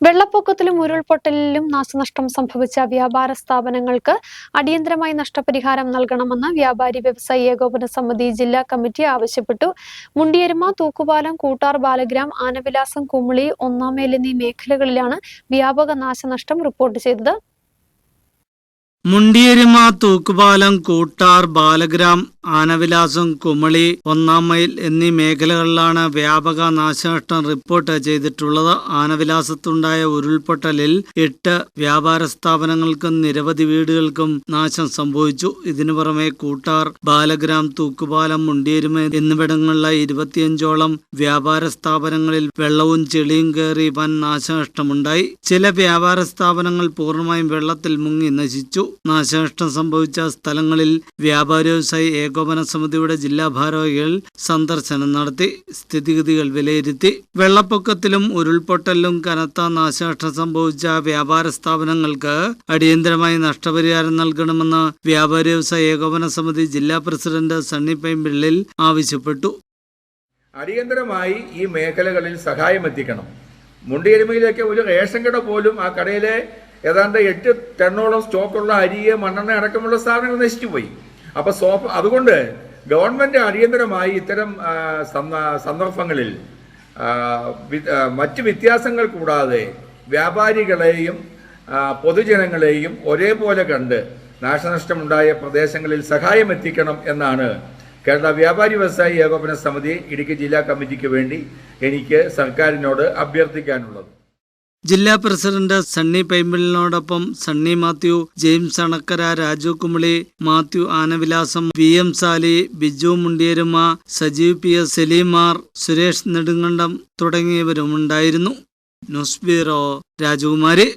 വെള്ളപ്പൊക്കത്തിലും ഉരുൾപൊട്ടലിലും നാശനഷ്ടം സംഭവിച്ച വ്യാപാര സ്ഥാപനങ്ങൾക്ക് അടിയന്തരമായി നഷ്ടപരിഹാരം നൽകണമെന്ന് വ്യാപാരി വ്യവസായി ഏകോപന സമിതി ജില്ലാ കമ്മിറ്റി ആവശ്യപ്പെട്ടു. മുണ്ടിയരുമ തൂക്കുപാലം കൂട്ടാർ ബാലഗ്രാം ആനവിലാസം കുമിളി ഒന്നാമേൽ എന്നീ മേഖലകളിലാണ് വ്യാപക നാശനഷ്ടം റിപ്പോർട്ട് ചെയ്തത്. മുണ്ടിയരിമ തൂക്കുപാലം കൂട്ടാർ ബാലഗ്രാം ആനവിലാസം കുമളി ഒന്നാം മൈൽ എന്നീ മേഖലകളിലാണ് വ്യാപക നാശനഷ്ടം റിപ്പോർട്ട് ചെയ്തിട്ടുള്ളത്. ആനവിലാസത്തുണ്ടായ ഉരുൾപൊട്ടലിൽ എട്ട് വ്യാപാര സ്ഥാപനങ്ങൾക്കും നിരവധി വീടുകൾക്കും നാശം സംഭവിച്ചു. ഇതിനു പുറമെ കൂട്ടാർ ബാലഗ്രാം തൂക്കുപാലം മുണ്ടിയരിമ എന്നിവിടങ്ങളിലെ ഇരുപത്തിയഞ്ചോളം വ്യാപാര സ്ഥാപനങ്ങളിൽ വെള്ളവും ചെളിയും കയറി വൻ നാശനഷ്ടമുണ്ടായി. ചില വ്യാപാര സ്ഥാപനങ്ങൾ പൂർണമായും വെള്ളത്തിൽ മുങ്ങി നശിച്ചു. നാശനഷ്ടം സംഭവിച്ച സ്ഥലങ്ങളിൽ വ്യാപാര വ്യവസായി ഏകോപന സമിതിയുടെ ജില്ലാ ഭാരവാഹികൾ സന്ദർശനം നടത്തി സ്ഥിതിഗതികൾ വിലയിരുത്തി. വെള്ളപ്പൊക്കത്തിലും ഉരുൾപൊട്ടലിലും കനത്ത നാശനഷ്ടം സംഭവിച്ച വ്യാപാര സ്ഥാപനങ്ങൾക്ക് അടിയന്തരമായി നഷ്ടപരിഹാരം നൽകണമെന്ന് വ്യാപാര വ്യവസായ ഏകോപന സമിതി ജില്ലാ പ്രസിഡന്റ് സണ്ണി പൈമ്പിള്ളിൽ ആവശ്യപ്പെട്ടു. അടിയന്തരമായി ഈ മേഖലകളിൽ സഹായം എത്തിക്കണം മുണ്ടിയരുമയിലേക്ക് ഒരു റേഷൻ കട പോലും ആ കടയിലെ ഏതാണ്ട് എട്ട് ടണ്ണോളം സ്റ്റോക്കുള്ള അരിയെ മണ്ണെണ്ണ അടക്കമുള്ള സാധനങ്ങൾ നശിച്ചുപോയി. അപ്പോൾ സോഫ അതുകൊണ്ട് ഗവൺമെന്റ് അടിയന്തരമായി ഇത്തരം സന്ദർഭങ്ങളിൽ മറ്റ് വ്യത്യാസങ്ങൾ കൂടാതെ വ്യാപാരികളെയും പൊതുജനങ്ങളെയും ഒരേപോലെ കണ്ട് നാശനഷ്ടമുണ്ടായ പ്രദേശങ്ങളിൽ സഹായം എത്തിക്കണം എന്നാണ് കേരള വ്യാപാരി വ്യവസായി ഏകോപന സമിതി ഇടുക്കി ജില്ലാ കമ്മിറ്റിക്ക് വേണ്ടി എനിക്ക് സർക്കാരിനോട് അഭ്യർത്ഥിക്കാനുള്ളത്. ജില്ലാ president Sunny പൈമ്പിളിനോടൊപ്പം Sunny Mathew James Anakkara Raju Kumily Mathew Anavilasam V M Sali Biju Mundiyeruma Sajeev P S സലീമാർ Suresh Nedumkandam തുടങ്ങിയവരും ഉണ്ടായിരുന്നു ന്യൂസ് ബ്യൂറോ രാജകുമാരി.